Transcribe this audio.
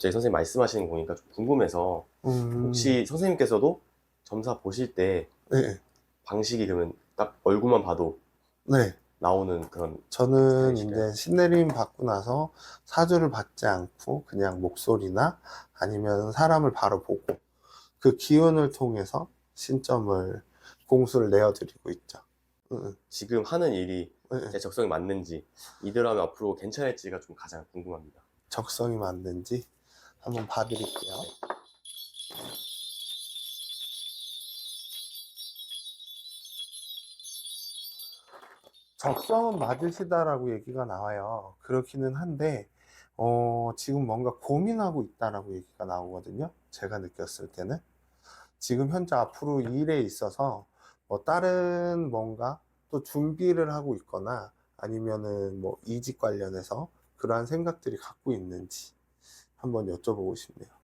갑자기 선생님 말씀하시는 거 보니까 좀 궁금해서 음, 혹시 선생님께서도 점사 보실 때 네, 방식이 그러면 딱 얼굴만 봐도 네. 나오는 그런 저는? 이제 신내림 받고 나서 사주를 받지 않고 그냥 목소리나 아니면 사람을 바로 보고 그 기운을 통해서 신점을 공수를 내어드리고 있죠. 응, 지금 하는 일이 응. 제 적성이 맞는지 이대로 하면 앞으로 괜찮을지가 좀 가장 궁금합니다. 적성이 맞는지 한번 봐드릴게요. 적성은 맞으시다라고 얘기가 나와요. 그렇기는 한데, 어, 지금 뭔가 고민하고 있다라고 얘기가 나오거든요. 제가 느꼈을 때는. 지금 현재 앞으로 일에 있어서 뭐 다른 뭔가 또 준비를 하고 있거나 아니면은 뭐 이직 관련해서 그러한 생각들이 갖고 있는지 한번 여쭤보고 싶네요.